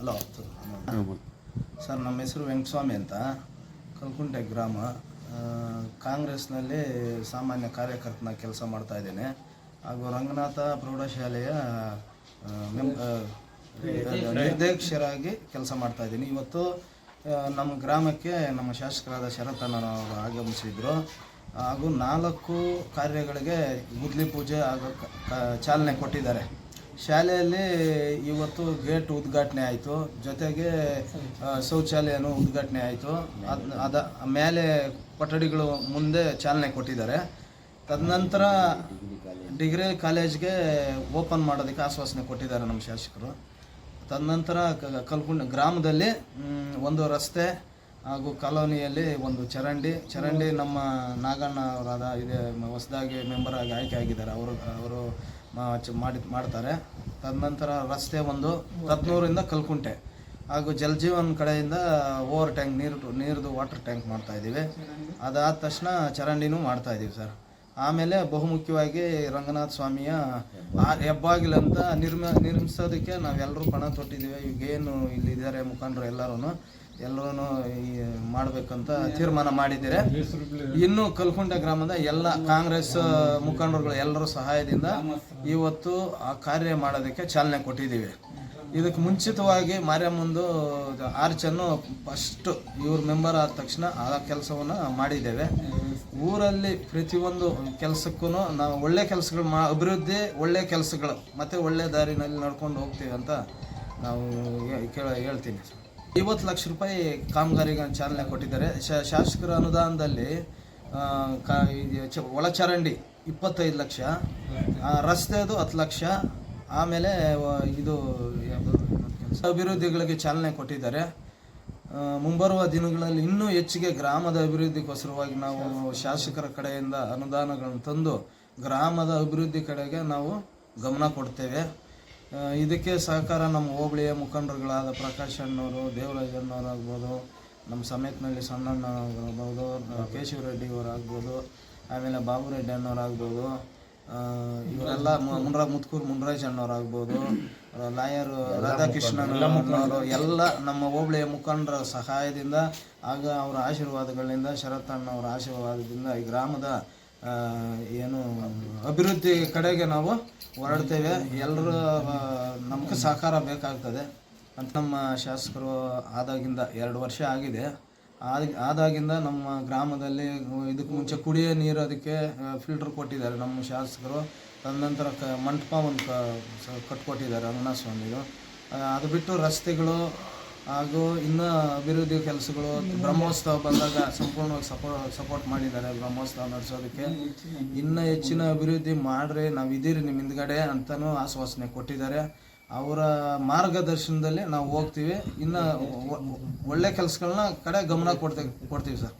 Hello sir ನಮ್ಮ ಹೆಸರು ವೆಂಕಟಸ್ವಾಮಿ ಅಂತ. ಕಲ್ಕುಂಟೆ ಗ್ರಾಮ. ಕಾಂಗ್ರೆಸ್ನಲ್ಲಿ ಸಾಮಾನ್ಯ ಕಾರ್ಯಕರ್ತನ ಕೆಲಸ ಮಾಡ್ತಾ ಇದ್ದೇನೆ. ಹಾಗೂ ರಂಗನಾಥ ಪ್ರೌಢಶಾಲೆಯ ನಿರ್ದೇಶಕರಾಗಿ ಕೆಲಸ ಮಾಡ್ತಾ ಇದ್ದೀನಿ. ಇವತ್ತು ನಮ್ಮ ಗ್ರಾಮಕ್ಕೆ ನಮ್ಮ ಶಾಸಕರಾದ ಶರತಣ್ಣನವರು ಆಗಮಿಸಿದ್ರು. ಹಾಗೂ ನಾಲ್ಕು ಕಾರ್ಯಗಳಿಗೆ ಗುದ್ಲಿ ಪೂಜೆ ಹಾಗೂ ಚಾಲನೆ ಕೊಟ್ಟಿದ್ದಾರೆ. ಶಾಲೆಯಲ್ಲಿ ಇವತ್ತು ಗೇಟ್ ಉದ್ಘಾಟನೆ ಆಯಿತು. ಜೊತೆಗೆ ಶೌಚಾಲಯನೂ ಉದ್ಘಾಟನೆ ಆಯಿತು. ಅದ್ ಮೇಲೆ ಕೊಠಡಿಗಳು ಮುಂದೆ ಚಾಲನೆ ಕೊಟ್ಟಿದ್ದಾರೆ. ತದನಂತರ ಡಿಗ್ರಿ ಕಾಲೇಜ್ಗೆ ಓಪನ್ ಮಾಡೋದಕ್ಕೆ ಆಶ್ವಾಸನೆ ಕೊಟ್ಟಿದ್ದಾರೆ ನಮ್ಮ ಶಾಸಕರು. ತದನಂತರ ಕಲ್ಕುಂಡ ಗ್ರಾಮದಲ್ಲಿ ಒಂದು ರಸ್ತೆ ಹಾಗೂ ಕಾಲೋನಿಯಲ್ಲಿ ಒಂದು ಚರಂಡಿ ಚರಂಡಿ ನಮ್ಮ ನಾಗಣ್ಣ ಅವರಾದ ಇದೆ, ಹೊಸದಾಗಿ ಮೆಂಬರ್ ಆಗಿ ಆಯ್ಕೆ ಆಗಿದ್ದಾರೆ. ಅವರು ಅವರು ಮಾಡಿ ಮಾಡ್ತಾರೆ. ತದನಂತರ ರಸ್ತೆ ಒಂದು ತತ್ನೂರಿಂದ ಕಲ್ಕುಂಟೆ. ಹಾಗೂ ಜಲಜೀವನ್ ಕಡೆಯಿಂದ ಓವರ್ ಟ್ಯಾಂಕ್ ನೀರು ನೀರ್ದು ವಾಟರ್ ಟ್ಯಾಂಕ್ ಮಾಡ್ತಾ ಇದ್ದೀವಿ. ಅದಾದ ತಕ್ಷಣ ಚರಂಡಿನೂ ಮಾಡ್ತಾ ಇದ್ದೀವಿ ಸರ್. ಆಮೇಲೆ ಬಹುಮುಖ್ಯವಾಗಿ ರಂಗನಾಥ ಸ್ವಾಮಿಯ ಹೆಬ್ಬಾಗಿಲಂತ ನಿರ್ಮ ನಿರ್ಮಿಸೋದಕ್ಕೆ ನಾವೆಲ್ಲರೂ ಪಣ ತೊಟ್ಟಿದ್ದೀವಿ. ಈಗೇನು ಇಲ್ಲಿದ್ದಾರೆ ಮುಖಂಡರು ಎಲ್ಲರೂ ಎಲ್ಲರೂ ಮಾಡಬೇಕಂತ ತೀರ್ಮಾನ ಮಾಡಿದ್ದೀರಿ. ಇನ್ನು ಕಲ್ಕುಂಡ ಗ್ರಾಮದ ಎಲ್ಲ ಕಾಂಗ್ರೆಸ್ ಮುಖಂಡರುಗಳು ಎಲ್ಲರ ಸಹಾಯದಿಂದ ಇವತ್ತು ಆ ಕಾರ್ಯ ಮಾಡೋದಕ್ಕೆ ಚಾಲನೆ ಕೊಟ್ಟಿದ್ದೀವಿ. ಇದಕ್ಕೆ ಮುಂಚಿತವಾಗಿ ಮಾರ್ಯಮ್ಮಂದು ಆರ್ಚನ್ನು ಫಸ್ಟ್ ಇವ್ರ ಮೆಂಬರ್ ಆದ ತಕ್ಷಣ ಆ ಕೆಲಸವನ್ನು ಮಾಡಿದ್ದೇವೆ. ಊರಲ್ಲಿ ಪ್ರತಿಯೊಂದು ಕೆಲಸಕ್ಕೂ ನಾವು ಒಳ್ಳೆ ಕೆಲಸಗಳು ಮಾ, ಅಭಿವೃದ್ಧಿ ಒಳ್ಳೆ ಕೆಲಸಗಳು, ಮತ್ತು ಒಳ್ಳೆ ದಾರಿನಲ್ಲಿ ನಡ್ಕೊಂಡು ಹೋಗ್ತೀವಿ ಅಂತ ನಾವು ಕೇಳ, ಹೇಳ್ತೀನಿ. ಐವತ್ತು ಲಕ್ಷ ರೂಪಾಯಿ ಕಾಮಗಾರಿಗೆ ಚಾಲನೆ ಕೊಟ್ಟಿದ್ದಾರೆ. ಶಾಸಕರ ಅನುದಾನದಲ್ಲಿ ಕಾ ಒಳಚರಂಡಿ ಇಪ್ಪತ್ತೈದು ಲಕ್ಷ ರಸ್ತೆದು ಹತ್ತು ಲಕ್ಷ, ಆಮೇಲೆ ಇದು ಅಭಿವೃದ್ಧಿಗಳಿಗೆ ಚಾಲನೆ ಕೊಟ್ಟಿದ್ದಾರೆ. ಮುಂಬರುವ ದಿನಗಳಲ್ಲಿ ಇನ್ನೂ ಹೆಚ್ಚಿಗೆ ಗ್ರಾಮದ ಅಭಿವೃದ್ಧಿಗೋಸ್ಕರವಾಗಿ ನಾವು ಶಾಸಕರ ಕಡೆಯಿಂದ ಅನುದಾನಗಳನ್ನು ತಂದು ಗ್ರಾಮದ ಅಭಿವೃದ್ಧಿ ಕಡೆಗೆ ನಾವು ಗಮನ ಕೊಡ್ತೇವೆ. ಇದಕ್ಕೆ ಸಹಕಾರ ನಮ್ಮ ಹೋಬಳಿಯ ಮುಖಂಡರುಗಳಾದ ಪ್ರಕಾಶ್ ಅಣ್ಣವರು ದೇವರಾಜ್ ಅಣ್ಣವರಾಗ್ಬೋದು ನಮ್ಮ ಸಮೇತನಲ್ಲಿ ಸಣ್ಣಣ್ಣವರಾಗ್ಬೋದು ಆಗ್ಬೋದು ಕೇಶವ ರೆಡ್ಡಿ ಅವರಾಗ್ಬೋದು ಆಮೇಲೆ ಬಾಬು ರೆಡ್ಡಿ ಅಣ್ಣವ್ರು ಆಗ್ಬೋದು ಆ, ಇವರೆಲ್ಲ ಮುನ್ರಾ ಮುತ್ಕೂರು ಮುನ್ರಾಜ್ ಅಣ್ಣವರಾಗ್ಬೋದು ಲಾಯರ್ ರಾಧಾಕೃಷ್ಣನ್ ಅಣ್ಣವರು ಎಲ್ಲ ನಮ್ಮ ಹೋಬಳಿಯ ಮುಖಂಡರ ಸಹಾಯದಿಂದ ಆಗ ಅವರ ಆಶೀರ್ವಾದಗಳಿಂದ ಶರತ್ ಅಣ್ಣವರ ಆಶೀರ್ವಾದದಿಂದ ಈ ಗ್ರಾಮದ ಏನು, ಅಭಿವೃದ್ಧಿ ಕಡೆಗೆ ನಾವು ಹೊರಡ್ತೇವೆ. ಎಲ್ಲರೂ ನಮಗೆ ಸಹಕಾರ ಬೇಕಾಗ್ತದೆ. ಅಂತ ನಮ್ಮ ಶಾಸಕರು ಆದಾಗಿಂದ ಎರಡು ವರ್ಷ ಆಗಿದೆ. ಆದ, ಆದಾಗಿಂದ ನಮ್ಮ ಗ್ರಾಮದಲ್ಲಿ ಇದಕ್ಕೆ ಮುಂಚೆ ಕುಡಿಯೋ ನೀರು ಅದಕ್ಕೆ ಫಿಲ್ಟರ್ ಕೊಟ್ಟಿದ್ದಾರೆ ನಮ್ಮ ಶಾಸಕರು. ತದನಂತರ ಕ, ಮಂಟಪ ಒಂದು ಕಟ್ಕೊಟ್ಟಿದ್ದಾರೆ ರಂಗನಾಥ ಸ್ವಾಮಿದು ಅದು ಬಿಟ್ಟು ರಸ್ತೆಗಳು ಹಾಗೂ ಇನ್ನು ಅಭಿವೃದ್ಧಿ ಕೆಲಸಗಳು, ಬ್ರಹ್ಮೋತ್ಸವ ಬಂದಾಗ ಸಂಪೂರ್ಣವಾಗಿ ಸಪೋರ್ಟ್ ಸಪೋರ್ಟ್ ಮಾಡಿದ್ದಾರೆ ಬ್ರಹ್ಮೋತ್ಸವ ನಡೆಸೋದಕ್ಕೆ. ಇನ್ನೂ ಹೆಚ್ಚಿನ ಅಭಿವೃದ್ಧಿ ಮಾಡ್ರಿ, ನಾವು ಇದ್ದೀರಿ ನಿಮ್ಮ ಹಿಂದ್ಗಡೆ ಅಂತಲೂ ಆಶ್ವಾಸನೆ ಕೊಟ್ಟಿದ್ದಾರೆ. ಅವರ ಮಾರ್ಗದರ್ಶನದಲ್ಲಿ ನಾವು ಹೋಗ್ತೀವಿ. ಇನ್ನು ಒಳ್ಳೆ ಕೆಲಸಗಳನ್ನ ಕಡೆ ಗಮನ ಕೊಡ್ತೀವಿ ಕೊಡ್ತೀವಿ ಸರ್.